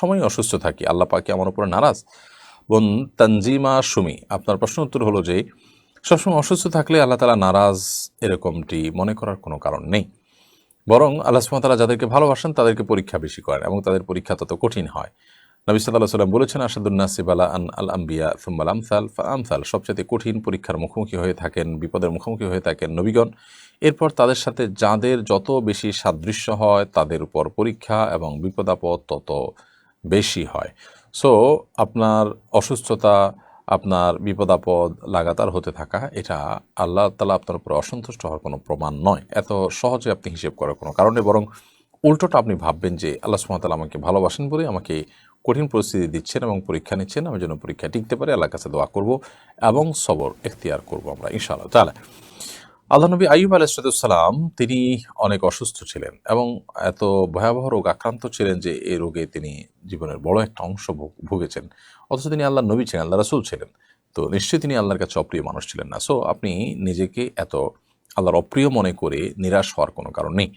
সময় অসুস্থ থাকি, আল্লাহ পাকে আমার উপরে নারাজ। বোন তানজিমা সুমি, আপনার প্রশ্ন উত্তর হলো যে, সবসময় অসুস্থ থাকলে আল্লাহ তালা নারাজ এরকমটি মনে করার কোনো কারণ নেই। বরং আল্লাহ সুমতালা যাদেরকে ভালোবাসেন তাদেরকে পরীক্ষা বেশি করেন এবং তাদের পরীক্ষা তত কঠিন হয়। নবী সাল্লাহ সাল্লাম বলেছেন আসাদুন্নাসিবালা আন আল আম্বিয়া ফুম্মাল আমসাল ফা আমসাল। সবচেয়ে কঠিন পরীক্ষার মুখোমুখি হয়ে থাকেন, বিপদের মুখোমুখি হয়ে থাকেন নবীগণ। এরপর তাদের সাথে যাদের যত বেশি সাদৃশ্য হয়, তাদের উপর পরীক্ষা এবং বিপদাপদ তত বেশি হয়। সো আপনার অসুস্থতা, আপনার বিপদাপদ লাগাতার হতে থাকা, এটা আল্লাহ তালা আপনার উপর অসন্তুষ্ট হওয়ার কোনো প্রমাণ নয়। এত সহজে আপনি হিসেব করার কোনো কারণে বরং উল্টোটা আপনি ভাববেন যে আল্লাহ সুমতাল আমাকে ভালোবাসেন বলে আমাকে কঠিন পরিস্থিতি দিচ্ছেন এবং পরীক্ষা নিচ্ছেন, আমি যেন পরীক্ষা টিকতে পারি, আল্লাহর কাছে দোয়া করব এবং সবর এখতিয়ার করব আমরা, ইনশাআল্লাহ। তাহলে, আল্লাহ নবী আইব আলাইসালাম তিনি অনেক অসুস্থ ছিলেন এবং এত ভয়াবহ রোগ আক্রান্ত ছিলেন যে এই রোগে তিনি জীবনের বড় একটা অংশ ভোগ- ভুগেছেন। অথচ তিনি আল্লাহ নবী ছিলেন আল্লাহ রাসুল ছিলেন। তো নিশ্চয়ই তিনি আল্লাহর কাছে অপ্রিয় মানুষ ছিলেন না। সো আপনি নিজেকে এত আল্লাহর অপ্রিয় মনে করে নিরাশ হওয়ার কোনো কারণ নেই।